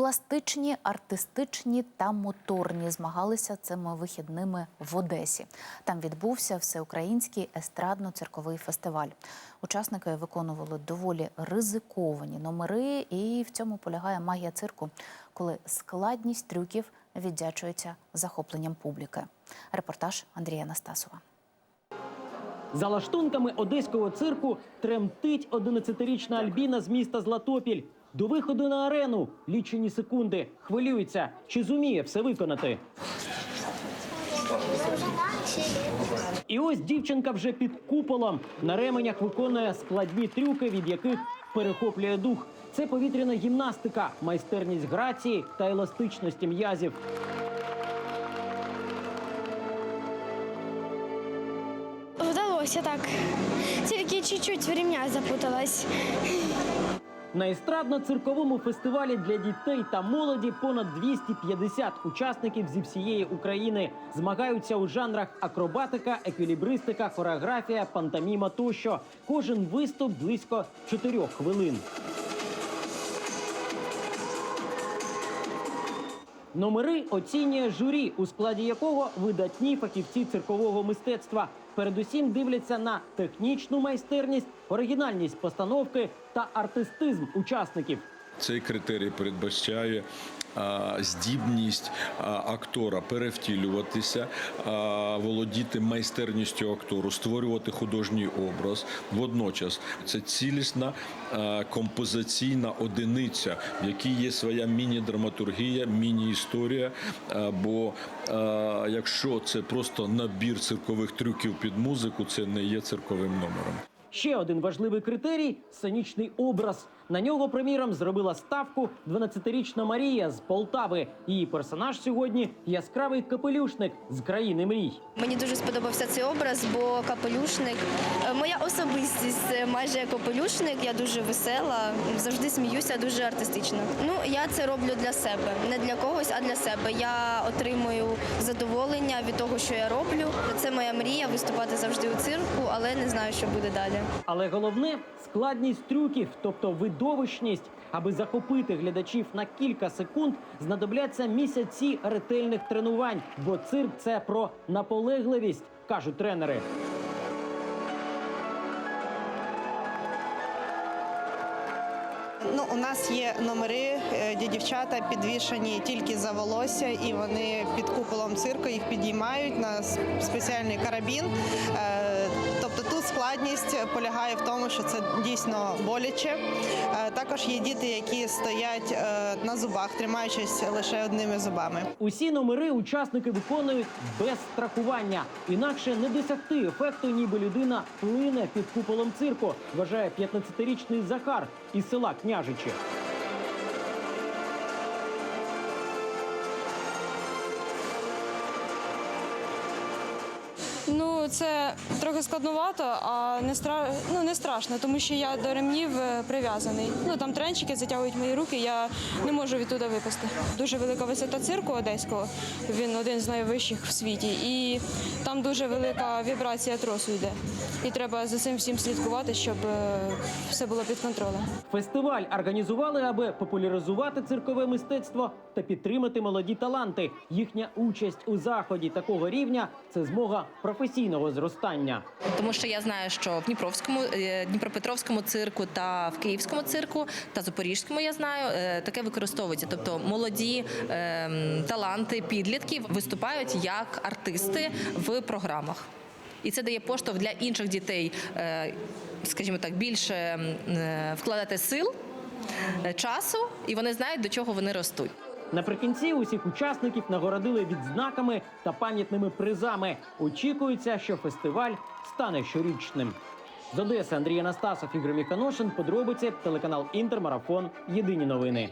Пластичні, артистичні та моторні змагалися цими вихідними в Одесі. Там відбувся всеукраїнський естрадно-цирковий фестиваль. Учасники виконували доволі ризиковані номери, і в цьому полягає магія цирку, коли складність трюків віддячується захопленням публіки. Репортаж Андрія Настасова. За лаштунками одеського цирку тремтить 11-річна Альбіна з міста Златопіль. До виходу на арену лічені секунди. Хвилюється, чи зуміє все виконати. І ось дівчинка вже під куполом. На ременях виконує складні трюки, від яких перехоплює дух. Це повітряна гімнастика, майстерність грації та еластичності м'язів. Вдалося так. Тільки чуть-чуть в ремнях запуталась. На естрадно-цирковому фестивалі для дітей та молоді понад 250 учасників зі всієї України змагаються у жанрах акробатика, еквілібристика, хореографія, пантоміма тощо. Кожен виступ близько 4 хвилин. Номери оцінює журі, у складі якого видатні фахівці циркового мистецтва. Передусім дивляться на технічну майстерність, оригінальність постановки та артистизм учасників. Цей критерій передбачає здібність актора перевтілюватися, володіти майстерністю актору, створювати художній образ. Водночас це цілісна композиційна одиниця, в якій є своя міні-драматургія, міні-історія. Бо якщо це просто набір циркових трюків під музику, це не є цирковим номером. Ще один важливий критерій сценічний образ. На нього, приміром, зробила ставку 12-річна Марія з Полтави. Її персонаж сьогодні яскравий капелюшник з країни мрій. Мені дуже сподобався цей образ, бо капелюшник е, моя особистість майже як капелюшник. Я дуже весела, завжди сміюся, дуже артистично. Ну я це роблю для себе, не для когось, а для себе. Я отримую задоволення від того, що я роблю. Це моя мрія виступати завжди у цирку, але не знаю, що буде далі. Але головне складність трюків, тобто видовищність. Аби захопити глядачів на кілька секунд, знадобляться місяці ретельних тренувань, бо цирк це про наполегливість, кажуть тренери. Ну, у нас є номери, е, де дівчата підвішані тільки за волосся, і вони під куполом цирку їх підіймають на спеціальний карабін. Тобто тут складність полягає в тому, що це дійсно боляче. Е, Також є діти, які стоять е, на зубах, тримаючись лише одними зубами. Усі номери учасники виконують без страхування. Інакше не досягти ефекту, ніби людина плине під куполом цирку, вважає 15-річний Захар із села Княжичі. Ну, це трохи складновато, а не стра... ну, не страшно, тому що я до ремнів е, прив'язаний. Ну там тренчики затягують мої руки, я не можу відтуди випасти. Дуже велика висота цирку одеського. Він один з найвищих в світі, і там дуже велика вібрація тросу йде. І треба за цим всім слідкувати, щоб е, все було під контролем. Фестиваль організували, аби популяризувати циркове мистецтво та підтримати молоді таланти. Їхня участь у заході такого рівня це змога професійного зростання. Тому що я знаю, що в Дніпровському, е, Дніпропетровському цирку та в Київському цирку та Запорізькому я знаю, е, таке використовується. Тобто молоді е, таланти підлітки виступають як артисти в програмах. І це дає поштовх для інших дітей, е, скажімо так, більше вкладати сил, часу, і вони знають, до чого вони ростуть. Наприкінці усіх учасників нагородили відзнаками та пам'ятними призами. Очікується, що фестиваль стане щорічним. З Одеси Андрій Анастасов, Ігор Міханошин. Подробиці телеканал Інтермарафон. Єдині новини.